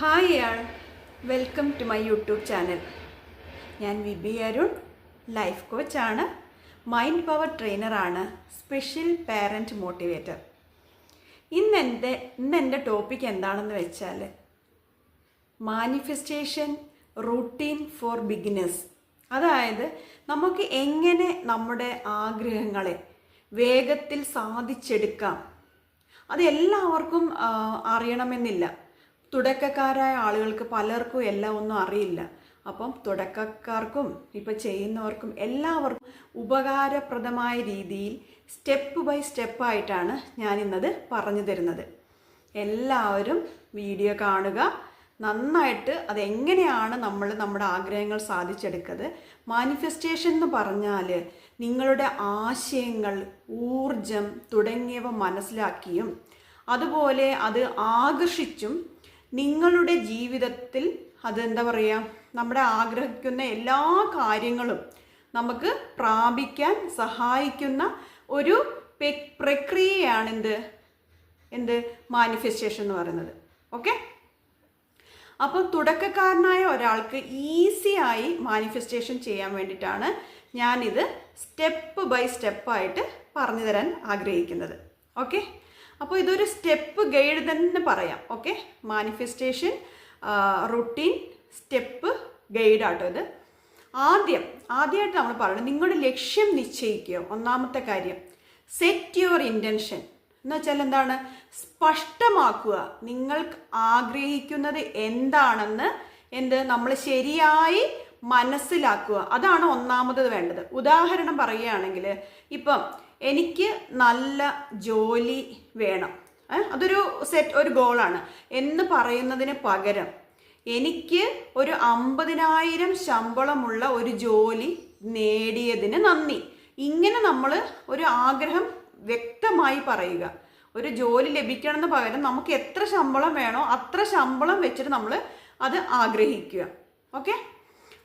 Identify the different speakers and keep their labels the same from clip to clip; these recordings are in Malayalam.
Speaker 1: Hi all. Welcome to my YouTube channel. ഞാൻ വിബി അരുൺ ലൈഫ് കോച്ചാണ് മൈൻഡ് പവർ ട്രെയിനറാണ് സ്പെഷ്യൽ പാരന്റ് മോട്ടിവേറ്റർ. ഇന്ന് എന്റെ ഇന്ന് എന്റെ ടോപ്പിക് എന്താണെന്ന് വെച്ചാൽ മാനിഫെസ്റ്റേഷൻ റൂട്ടീൻ ഫോർ ബിഗിനേഴ്സ്. അതായത് നമുക്ക് എങ്ങനെ നമ്മുടെ ആഗ്രഹങ്ങളെ വേഗത്തിൽ സാധിച്ചെടുക്കാം. അത് എല്ലാവർക്കും അറിയണമെന്നില്ല. തുടക്കക്കാരായ ആളുകൾക്ക് പലർക്കും എല്ലാം ഒന്നും അറിയില്ല. അപ്പം തുടക്കക്കാർക്കും ഇപ്പം ചെയ്യുന്നവർക്കും എല്ലാവർക്കും ഉപകാരപ്രദമായ രീതിയിൽ സ്റ്റെപ്പ് ബൈ സ്റ്റെപ്പായിട്ടാണ് ഞാനിന്നത് പറഞ്ഞു തരുന്നത്. എല്ലാവരും വീഡിയോ കാണുക. നന്നായിട്ട് അതെങ്ങനെയാണ് നമ്മൾ നമ്മുടെ ആഗ്രഹങ്ങൾ സാധിച്ചെടുക്കുന്നത് മാനിഫെസ്റ്റേഷൻ എന്ന് പറഞ്ഞാൽ നിങ്ങളുടെ ആശയങ്ങൾ ഊർജം തുടങ്ങിയവ മനസ്സിലാക്കിയും അതുപോലെ അത് ആകർഷിച്ചും നിങ്ങളുടെ ജീവിതത്തിൽ അതെന്താ പറയുക നമ്മുടെ ആഗ്രഹിക്കുന്ന എല്ലാ കാര്യങ്ങളും നമുക്ക് പ്രാപിക്കാൻ സഹായിക്കുന്ന ഒരു പ്രക്രിയയാണ് എന്ത് എന്ത്? മാനിഫെസ്റ്റേഷൻ എന്ന് പറയുന്നത്. ഓക്കെ അപ്പോൾ തുടക്കക്കാരനായ ഒരാൾക്ക് ഈസിയായി മാനിഫെസ്റ്റേഷൻ ചെയ്യാൻ വേണ്ടിയിട്ടാണ് ഞാനിത് സ്റ്റെപ്പ് ബൈ സ്റ്റെപ്പായിട്ട് പറഞ്ഞു തരാൻ ആഗ്രഹിക്കുന്നത്. ഓക്കെ അപ്പോൾ ഇതൊരു സ്റ്റെപ്പ് ഗൈഡ് തന്നെ പറയാം ഓക്കെ? മാനിഫെസ്റ്റേഷൻ റുട്ടീൻ സ്റ്റെപ്പ് ഗൈഡാട്ടോ ഇത്. ആദ്യം ആദ്യമായിട്ട് നമ്മൾ പറയുന്നത് നിങ്ങളുടെ ലക്ഷ്യം നിശ്ചയിക്കുക. ഒന്നാമത്തെ കാര്യം സെറ്റ് യുവർ ഇന്റൻഷൻ എന്ന് വെച്ചാൽ എന്താണ്? സ്പഷ്ടമാക്കുക നിങ്ങൾ ആഗ്രഹിക്കുന്നത് എന്താണെന്ന് എന്ത്? നമ്മൾ ശരിയായി മനസ്സിലാക്കുക. അതാണ് ഒന്നാമത് വേണ്ടത്. ഉദാഹരണം പറയുകയാണെങ്കിൽ ഇപ്പം എനിക്ക് നല്ല ജോലി വേണം. അതൊരു സെറ്റ് ഒരു ഗോളാണ് എന്ന് പറയുന്നതിന് പകരം എനിക്ക് ഒരു അമ്പതിനായിരം ശമ്പളമുള്ള ഒരു ജോലി നേടിയതിന് നന്ദി. ഇങ്ങനെ നമ്മൾ ഒരു ആഗ്രഹം വ്യക്തമായി പറയുക. ഒരു ജോലി ലഭിക്കണമെന്ന് പകരം നമുക്ക് എത്ര ശമ്പളം വേണോ അത്ര ശമ്പളം വെച്ചിട്ട് നമ്മൾ അത് ആഗ്രഹിക്കുക. ഓക്കെ?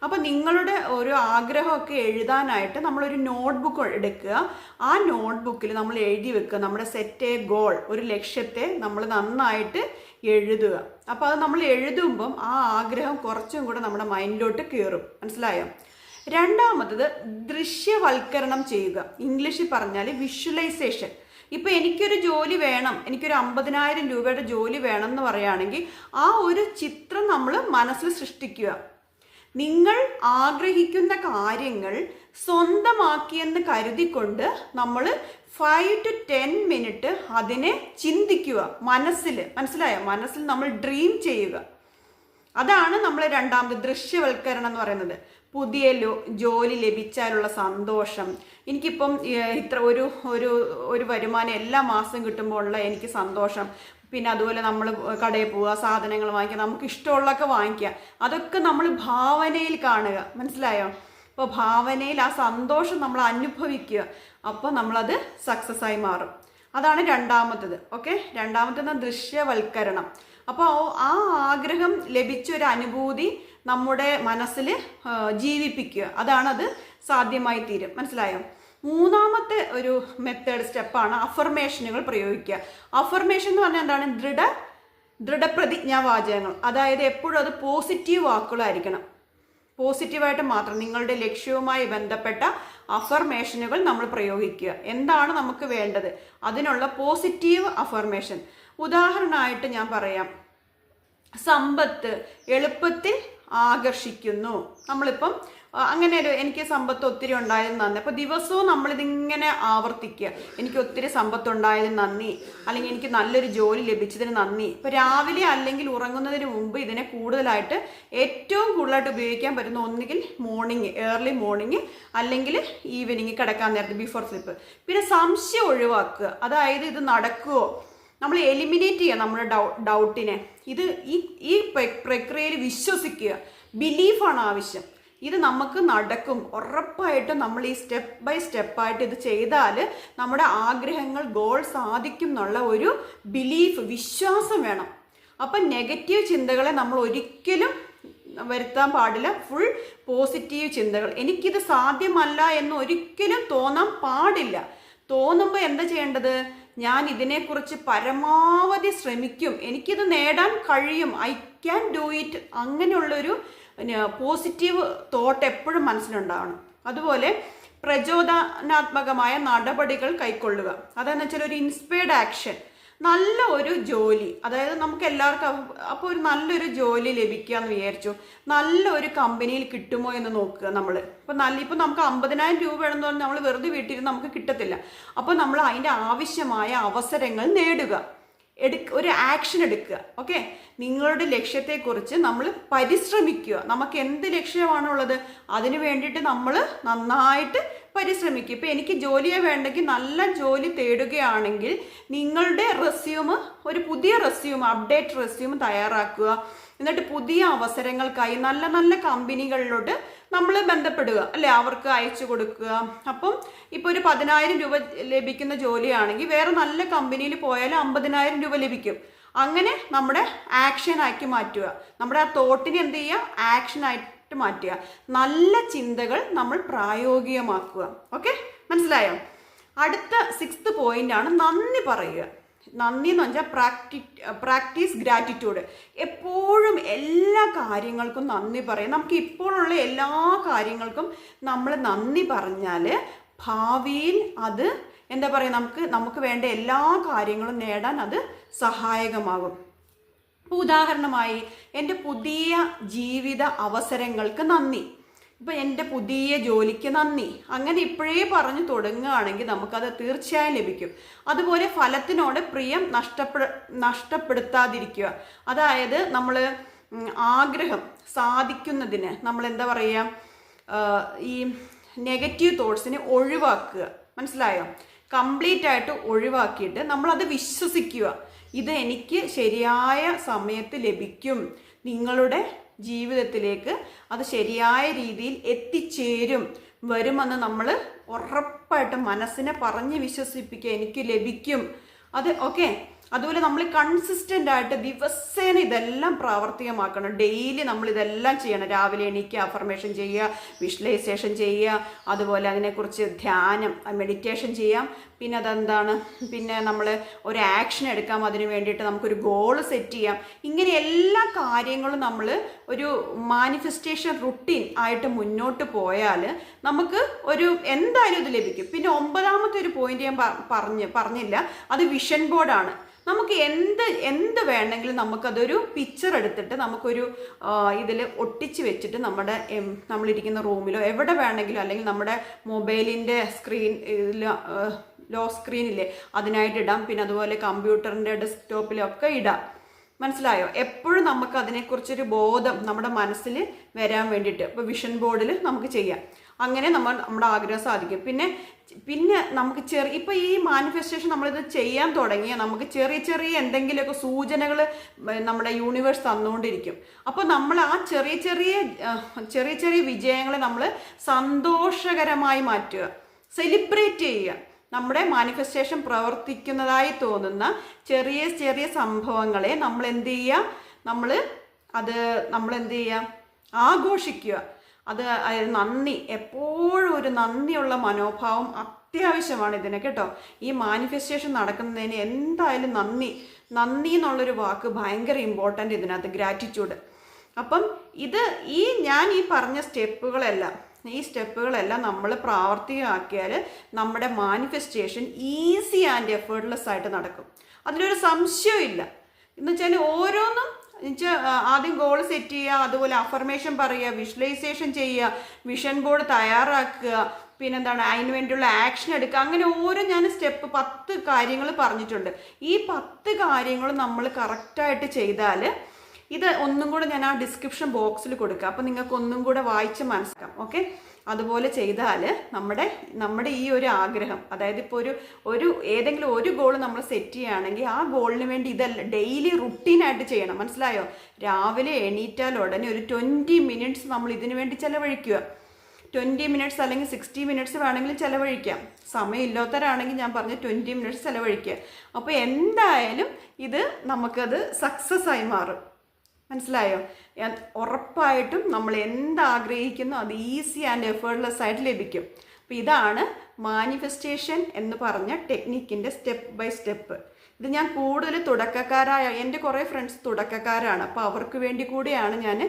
Speaker 1: അപ്പോൾ നിങ്ങളുടെ ഒരു ആഗ്രഹമൊക്കെ എഴുതാനായിട്ട് നമ്മളൊരു നോട്ട്ബുക്ക് എടുക്കുക. ആ നോട്ട്ബുക്കിൽ നമ്മൾ എഴുതി വെക്കുക. നമ്മുടെ സെറ്റ് എ ഗോൾ ഒരു ലക്ഷ്യത്തെ നമ്മൾ നന്നായിട്ട് എഴുതുക. അപ്പോൾ അത് നമ്മൾ എഴുതുമ്പം ആ ആഗ്രഹം കുറച്ചും കൂടെ നമ്മുടെ മൈൻഡിലോട്ട് കയറും. മനസ്സിലായോ? രണ്ടാമത്തത് ദൃശ്യവൽക്കരണം ചെയ്യുക. ഇംഗ്ലീഷിൽ പറഞ്ഞാൽ വിഷ്വലൈസേഷൻ. ഇപ്പം എനിക്കൊരു ജോലി വേണം. എനിക്കൊരു അമ്പതിനായിരം രൂപയുടെ ജോലി വേണം എന്ന് പറയുകയാണെങ്കിൽ ആ ഒരു ചിത്രം നമ്മൾ മനസ്സിൽ സൃഷ്ടിക്കുക. നിങ്ങൾ ആഗ്രഹിക്കുന്ന കാര്യങ്ങൾ സ്വന്തമാക്കിയെന്ന് കരുതിക്കൊണ്ട് നമ്മൾ ഫൈവ് ടു ടെൻ മിനിറ്റ് അതിനെ ചിന്തിക്കുക. മനസ്സിൽ മനസ്സിലായോ? മനസ്സിൽ നമ്മൾ ഡ്രീം ചെയ്യുക. അതാണ് നമ്മൾ രണ്ടാമത് ദൃശ്യവൽക്കരണം എന്ന് പറയുന്നത്. പുതിയ ജോലി ലഭിച്ചാലുള്ള സന്തോഷം. എനിക്കിപ്പം ഇത്ര ഒരു ഒരു ഒരു വരുമാനം എല്ലാ മാസം കിട്ടുമ്പോൾ ഉള്ള എനിക്ക് സന്തോഷം. പിന്നെ അതുപോലെ നമ്മൾ കടയിൽ പോവുക സാധനങ്ങൾ വാങ്ങിക്കുക നമുക്ക് ഇഷ്ടമുള്ളതൊക്കെ വാങ്ങിക്കുക. അതൊക്കെ നമ്മൾ ഭാവനയിൽ കാണുക. മനസ്സിലായോ? അപ്പോൾ ഭാവനയിൽ ആ സന്തോഷം നമ്മൾ അനുഭവിക്കുക. അപ്പോൾ നമ്മളത് സക്സസ് ആയി മാറും. അതാണ് രണ്ടാമത്തത്. ഓക്കെ രണ്ടാമത്തേത് ദൃശ്യവൽക്കരണം. അപ്പോൾ ആ ആഗ്രഹം ലഭിച്ച ഒരു അനുഭൂതി നമ്മുടെ മനസ്സിൽ ജീവിപ്പിക്കുക. അതാണത് സാധ്യമായി തീരും. മനസ്സിലായോ? മൂന്നാമത്തെ ഒരു മെത്തേഡ് സ്റ്റെപ്പാണ് അഫർമേഷനുകൾ പ്രയോഗിക്കുക. അഫർമേഷൻ എന്ന് പറഞ്ഞാൽ എന്താണ്? ദൃഢ ദൃഢപ്രതിജ്ഞാവാചകങ്ങൾ. അതായത് എപ്പോഴും അത് പോസിറ്റീവ് വാക്കുകളായിരിക്കണം. പോസിറ്റീവായിട്ട് മാത്രം നിങ്ങളുടെ ലക്ഷ്യവുമായി ബന്ധപ്പെട്ട അഫർമേഷനുകൾ നമ്മൾ പ്രയോഗിക്കുക. എന്താണ് നമുക്ക് വേണ്ടത്? അതിനുള്ള പോസിറ്റീവ് അഫർമേഷൻ ഉദാഹരണമായിട്ട് ഞാൻ പറയാം. സമ്പത്ത് എളുപ്പത്തിൽ ആകർഷിക്കുന്നു. നമ്മളിപ്പം അങ്ങനെ ഒരു എനിക്ക് സമ്പത്ത് ഒത്തിരി ഉണ്ടായതിന് നന്ദി. അപ്പോൾ ദിവസവും നമ്മളിതിങ്ങനെ ആവർത്തിക്കുക. എനിക്ക് ഒത്തിരി സമ്പത്ത് ഉണ്ടായതിന് നന്ദി. അല്ലെങ്കിൽ എനിക്ക് നല്ലൊരു ജോലി ലഭിച്ചതിന് നന്ദി. ഇപ്പോൾ രാവിലെ അല്ലെങ്കിൽ ഉറങ്ങുന്നതിന് മുമ്പ് ഇതിനെ കൂടുതലായിട്ട് ഏറ്റവും കൂടുതലായിട്ട് ഉപയോഗിക്കാൻ പറ്റുന്ന ഒന്നുകിൽ മോർണിംഗ് ഏർലി മോർണിംഗ് അല്ലെങ്കിൽ ഈവനിങ് കിടക്കാൻ നേരത്തെ ബിഫോർ സ്ലിപ്പ് പിന്നെ സംശയം ഒഴിവാക്കുക. അതായത് ഇത് നടക്കുമോ നമ്മൾ എലിമിനേറ്റ് ചെയ്യുക നമ്മുടെ ഡൗ ഡൗട്ടിനെ ഇത് ഈ ഈ പ്രക്രിയയിൽ വിശ്വസിക്കുക. ബിലീഫാണ് ആവശ്യം. ഇത് നമുക്ക് നടക്കും. ഉറപ്പായിട്ടും നമ്മൾ ഈ സ്റ്റെപ്പ് ബൈ സ്റ്റെപ്പായിട്ട് ഇത് ചെയ്താൽ നമ്മുടെ ആഗ്രഹങ്ങൾ ഗോൾ സാധിക്കും എന്നുള്ള ഒരു ബിലീഫ് വിശ്വാസം വേണം. അപ്പം നെഗറ്റീവ് ചിന്തകളെ നമ്മൾ ഒരിക്കലും വരുത്താൻ പാടില്ല. ഫുൾ പോസിറ്റീവ് ചിന്തകൾ. എനിക്കിത് സാധ്യമല്ല എന്ന് ഒരിക്കലും തോന്നാൻ പാടില്ല. തോന്നുമ്പോൾ എന്താ ചെയ്യേണ്ടത്? ഞാൻ ഇതിനെക്കുറിച്ച് പരമാവധി ശ്രമിക്കും. എനിക്കിത് നേടാൻ കഴിയും. ഐ ക്യാൻ ഡു ഇറ്റ് അങ്ങനെയുള്ളൊരു പോസിറ്റീവ് തോട്ട് എപ്പോഴും മനസ്സിലുണ്ടാവണം. അതുപോലെ പ്രചോദനാത്മകമായ നടപടികൾ കൈക്കൊള്ളുക. അതെന്ന് വെച്ചാൽ ഒരു ഇൻസ്പയർഡ് ആക്ഷൻ നല്ല ഒരു ജോലി. അതായത് നമുക്ക് എല്ലാവർക്കും അപ്പോൾ ഒരു നല്ലൊരു ജോലി ലഭിക്കുക എന്ന് വിചാരിച്ചു. നല്ല ഒരു കമ്പനിയിൽ കിട്ടുമോ എന്ന് നോക്കുക നമ്മൾ ഇപ്പം നല്ല ഇപ്പം നമുക്ക് അമ്പതിനായിരം രൂപ വേണമെന്ന് പറഞ്ഞാൽ നമ്മൾ വെറുതെ വീട്ടിൽ നമുക്ക് കിട്ടത്തില്ല. അപ്പോൾ നമ്മൾ അതിന്റെ ആവശ്യമായ അവസരങ്ങൾ നേടുക. എടുക്ക ഒരു ആക്ഷൻ എടുക്കുക. ഓക്കെ നിങ്ങളുടെ ലക്ഷ്യത്തെക്കുറിച്ച് നമ്മൾ പരിശ്രമിക്കുക. നമുക്ക് എന്ത് ലക്ഷ്യമാണുള്ളത്? അതിന് വേണ്ടിയിട്ട് നമ്മൾ നന്നായിട്ട് പരിശ്രമിക്കുക ഇപ്പം എനിക്ക് ജോലിയെ വേണ്ടെങ്കിൽ നല്ല ജോലി തേടുകയാണെങ്കിൽ നിങ്ങളുടെ റെസ്യൂമ് ഒരു പുതിയ റെസ്യൂം അപ്ഡേറ്റ് റെസ്യൂം തയ്യാറാക്കുക. എന്നിട്ട് പുതിയ അവസരങ്ങൾക്കായി നല്ല നല്ല കമ്പനികളിലോട്ട് നമ്മൾ ബന്ധപ്പെടുക. അല്ലെ? അവർക്ക് അയച്ചു കൊടുക്കുക. അപ്പം ഇപ്പോൾ ഒരു പതിനായിരം രൂപ ലഭിക്കുന്ന ജോലിയാണെങ്കിൽ വേറെ നല്ല കമ്പനിയിൽ പോയാൽ അമ്പതിനായിരം രൂപ ലഭിക്കും. അങ്ങനെ നമ്മുടെ ആക്ഷൻ ആക്കി മാറ്റുക. നമ്മുടെ ആ തോട്ടിനെ എന്ത് ചെയ്യുക? ആക്ഷൻ ആയിട്ട് മാറ്റുക. നല്ല ചിന്തകൾ നമ്മൾ പ്രായോഗികമാക്കുക. ഓക്കെ? മനസ്സിലായോ? അടുത്ത സിക്സ്ത് പോയിന്റ് ആണ് നന്ദി പറയുക. നന്ദി എന്ന് വെച്ചാൽ പ്രാക്ടി പ്രാക്ടീസ് ഗ്രാറ്റിറ്റ്യൂഡ്. എപ്പോഴും എല്ലാ കാര്യങ്ങൾക്കും നന്ദി പറയാം നമുക്ക് ഇപ്പോഴുള്ള എല്ലാ കാര്യങ്ങൾക്കും നമ്മൾ നന്ദി പറഞ്ഞാൽ ഭാവിയിൽ അത് എന്താ പറയുക നമുക്ക് നമുക്ക് വേണ്ട എല്ലാ കാര്യങ്ങളും നേടാൻ അത് സഹായകമാകും. ഉദാഹരണമായി എന്റെ പുതിയ ജീവിത അവസരങ്ങൾക്ക് നന്ദി. ഇപ്പം എന്റെ പുതിയ ജോലിക്ക് നന്ദി. അങ്ങനെ ഇപ്പോഴേ പറഞ്ഞു തുടങ്ങുകയാണെങ്കിൽ നമുക്കത് തീർച്ചയായും ലഭിക്കും. അതുപോലെ ഫലത്തിനോട് പ്രിയം നഷ്ടപ്പെട നഷ്ടപ്പെടുത്താതിരിക്കുക. അതായത് നമ്മൾ ആഗ്രഹം സാധിക്കുന്നതിന് നമ്മൾ എന്താ പറയുക ഈ നെഗറ്റീവ് തോട്ട്സിനെ ഒഴിവാക്കുക. മനസ്സിലായോ? കംപ്ലീറ്റ് ആയിട്ട് ഒഴിവാക്കിയിട്ട് നമ്മളത് വിശ്വസിക്കുക. ഇത് എനിക്ക് ശരിയായ സമയത്ത് ലഭിക്കും. നിങ്ങളുടെ ജീവിതത്തിലേക്ക് അത് ശരിയായ രീതിയിൽ എത്തിച്ചേരും. വരുമെന്ന് നമ്മൾ ഉറപ്പായിട്ട് മനസ്സിനെ പറഞ്ഞ് വിശ്വസിപ്പിക്കുക എനിക്ക് ലഭിക്കും. അത് ഓക്കെ അതുപോലെ നമ്മൾ കൺസിസ്റ്റന്റ് ആയിട്ട് ദിവസേന ഇതെല്ലാം പ്രാവർത്തികമാക്കണം. ഡെയിലി നമ്മൾ ഇതെല്ലാം ചെയ്യണം. രാവിലെ എണീക്കുക അഫർമേഷൻ ചെയ്യുക വിഷ്വലൈസേഷൻ ചെയ്യുക അതുപോലെ അതിനെക്കുറിച്ച് ധ്യാനം മെഡിറ്റേഷൻ ചെയ്യാം. പിന്നെ അതെന്താണ്? പിന്നെ നമ്മൾ ഒരു ആക്ഷൻ എടുക്കാം. അതിന് വേണ്ടിയിട്ട് നമുക്കൊരു ഗോൾ സെറ്റ് ചെയ്യാം. ഇങ്ങനെ എല്ലാ കാര്യങ്ങളും നമ്മൾ ഒരു മാനിഫെസ്റ്റേഷൻ റുട്ടീൻ ആയിട്ട് മുന്നോട്ട് പോയാൽ നമുക്ക് ഒരു എന്തായാലും ഇത് ലഭിക്കും. പിന്നെ ഒമ്പതാമത്തെ ഒരു പോയിന്റ് ഞാൻ പറഞ്ഞ് പറഞ്ഞില്ല. അത് വിഷൻ ബോർഡാണ് നമുക്ക് എന്ത് എന്ത് വേണമെങ്കിലും നമുക്കതൊരു പിക്ചർ എടുത്തിട്ട് നമുക്കൊരു ഇതിൽ ഒട്ടിച്ച് വെച്ചിട്ട് നമ്മുടെ നമ്മളിരിക്കുന്ന റൂമിലോ എവിടെ വേണമെങ്കിലും അല്ലെങ്കിൽ നമ്മുടെ മൊബൈലിന്റെ സ്ക്രീൻ ഇതിൽ ലോ സ്ക്രീനില്ലേ അതിനായിട്ട് ഇടാം. പിന്നെ അതുപോലെ കമ്പ്യൂട്ടറിന്റെ ഡെസ്ക്ടോപ്പിലൊക്കെ ഇടാം. മനസ്സിലായോ? എപ്പോഴും നമുക്ക് അതിനെക്കുറിച്ചൊരു ബോധം നമ്മുടെ മനസ്സിൽ വരാൻ വേണ്ടിയിട്ട്. ഇപ്പോൾ വിഷൻ ബോർഡിൽ നമുക്ക് ചെയ്യാം. അങ്ങനെ നമ്മൾ നമ്മുടെ ആഗ്രഹം സാധിക്കും. പിന്നെ പിന്നെ നമുക്ക് ചെറിയ ഇപ്പോൾ ഈ മാനിഫെസ്റ്റേഷൻ നമ്മളിത് ചെയ്യാൻ തുടങ്ങിയാൽ നമുക്ക് ചെറിയ ചെറിയ എന്തെങ്കിലുമൊക്കെ സൂചനകൾ നമ്മുടെ യൂണിവേഴ്സ് തന്നുകൊണ്ടിരിക്കും. അപ്പോൾ നമ്മൾ ആ ചെറിയ ചെറിയ ചെറിയ ചെറിയ വിജയങ്ങളെ നമ്മൾ സന്തോഷകരമായി മാറ്റുക. സെലിബ്രേറ്റ് ചെയ്യുക. നമ്മുടെ മാനിഫെസ്റ്റേഷൻ പ്രവർത്തിക്കുന്നതായി തോന്നുന്ന ചെറിയ ചെറിയ സംഭവങ്ങളെ നമ്മൾ എന്ത് ചെയ്യുക? നമ്മൾ അത് നമ്മൾ എന്ത് ചെയ്യുക? ആഘോഷിക്കുക. അത് നന്ദി. എപ്പോഴും ഒരു നന്ദിയുള്ള മനോഭാവം അത്യാവശ്യമാണ് ഇതിന് കേട്ടോ. ഈ മാനിഫെസ്റ്റേഷൻ നടക്കുന്നതിന് എന്തായാലും നന്ദി. നന്ദി എന്നുള്ളൊരു വാക്ക് ഭയങ്കര ഇമ്പോർട്ടന്റ് ഇതിനകത്ത്. ഗ്രാറ്റിറ്റ്യൂഡ് അപ്പം ഇത് ഈ ഞാൻ ഈ പറഞ്ഞ സ്റ്റെപ്പുകളെല്ലാം ഈ സ്റ്റെപ്പുകളെല്ലാം നമ്മൾ പ്രാവർത്തികമാക്കിയാൽ നമ്മുടെ മാനിഫെസ്റ്റേഷൻ ഈസി ആൻഡ് എഫേർട്ട്ലെസ് ആയിട്ട് നടക്കും. അതിലൊരു സംശയമില്ല എന്ന് വെച്ചാൽ ഓരോന്നും എന്നുവെച്ചാൽ ആദ്യം ഗോൾ സെറ്റ് ചെയ്യുക അതുപോലെ അഫർമേഷൻ പറയുക വിഷ്വലൈസേഷൻ ചെയ്യുക വിഷൻ ബോർഡ് തയ്യാറാക്കുക പിന്നെന്താണ് അതിന് വേണ്ടിയുള്ള ആക്ഷൻ എടുക്കുക അങ്ങനെ ഓരോ ഞാൻ സ്റ്റെപ്പ് പത്ത് കാര്യങ്ങൾ പറഞ്ഞിട്ടുണ്ട്. ഈ പത്ത് കാര്യങ്ങളും നമ്മൾ കറക്റ്റായിട്ട് ചെയ്താൽ ഇത് ഒന്നും കൂടെ ഞാൻ ആ ഡിസ്ക്രിപ്ഷൻ ബോക്സിൽ കൊടുക്കാം. അപ്പോൾ നിങ്ങൾക്ക് ഒന്നും കൂടെ വായിച്ച് മനസ്സിലാക്കാം. ഓക്കെ അതുപോലെ ചെയ്താൽ നമ്മുടെ നമ്മുടെ ഈ ഒരു ആഗ്രഹം അതായത് ഇപ്പോൾ ഒരു ഒരു ഏതെങ്കിലും ഒരു ഗോൾ നമ്മൾ സെറ്റ് ചെയ്യുകയാണെങ്കിൽ ആ ഗോളിന് വേണ്ടി ഇതല്ല ഡെയിലി റുട്ടീനായിട്ട് ചെയ്യണം. മനസ്സിലായോ? രാവിലെ എണീറ്റാൽ ഉടനെ ഒരു ട്വന്റി മിനിറ്റ്സ് നമ്മൾ ഇതിനു വേണ്ടി ചിലവഴിക്കുക. ട്വന്റി മിനിറ്റ്സ് അല്ലെങ്കിൽ സിക്സ്റ്റി മിനിറ്റ്സ് വേണമെങ്കിൽ ചിലവഴിക്കാം. സമയമില്ലാത്തവരാണെങ്കിൽ ഞാൻ പറഞ്ഞ ട്വന്റി മിനിറ്റ്സ് ചിലവഴിക്കുക. അപ്പോൾ എന്തായാലും ഇത് നമുക്കത് സക്സസ് ആയി മാറും. മനസ്സിലായോ? ഉറപ്പായിട്ടും നമ്മൾ എന്താഗ്രഹിക്കുന്നു അത് ഈസി ആൻഡ് എഫേർട്ട്ലെസ് ആയിട്ട് ലഭിക്കും. അപ്പോൾ ഇതാണ് മാനിഫെസ്റ്റേഷൻ എന്ന് പറഞ്ഞ ടെക്നിക്കിന്റെ സ്റ്റെപ്പ് ബൈ സ്റ്റെപ്പ് ഇത് ഞാൻ കൂടുതൽ തുടക്കക്കാരായ എന്റെ കുറേ ഫ്രണ്ട്സ് തുടക്കക്കാരാണ്. അപ്പോൾ അവർക്ക് വേണ്ടി കൂടിയാണ് ഞാൻ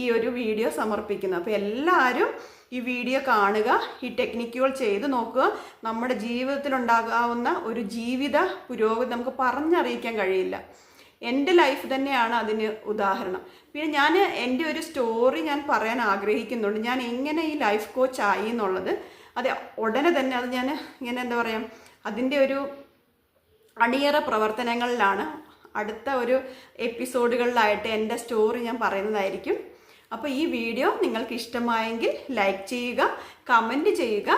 Speaker 1: ഈ ഒരു വീഡിയോ സമർപ്പിക്കുന്നത്. അപ്പോൾ എല്ലാവരും ഈ വീഡിയോ കാണുക ഈ ടെക്നിക്കുകൾ ചെയ്ത് നോക്കുക. നമ്മുടെ ജീവിതത്തിലുണ്ടാകാവുന്ന ഒരു ജീവിത പുരോഗതി നമുക്ക് പറഞ്ഞറിയിക്കാൻ കഴിയില്ല. എന്റെ ലൈഫ് തന്നെയാണ് അതിന് ഉദാഹരണം. പിന്നെ ഞാൻ എന്റെ ഒരു സ്റ്റോറി ഞാൻ പറയാൻ ആഗ്രഹിക്കുന്നുണ്ട്. ഞാൻ എങ്ങനെ ഈ ലൈഫ് കോച്ച് ആയി എന്നുള്ളത്. അത് ഉടനെ തന്നെ അത് ഞാൻ ഇങ്ങനെ എന്താ പറയുക അതിന്റെ ഒരു അണിയറ പ്രവർത്തനങ്ങളിലാണ് അടുത്ത ഒരു എപ്പിസോഡുകളിലായിട്ട് എന്റെ സ്റ്റോറി ഞാൻ പറയുന്നതായിരിക്കും. അപ്പോൾ ഈ വീഡിയോ നിങ്ങൾക്ക് ഇഷ്ടമായെങ്കിൽ ലൈക്ക് ചെയ്യുക കമന്റ് ചെയ്യുക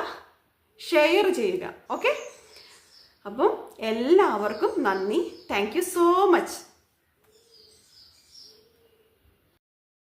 Speaker 1: ഷെയർ ചെയ്യുക. ഓക്കെ? അപ്പം എല്ലാവർക്കും നന്ദി. Thank so much.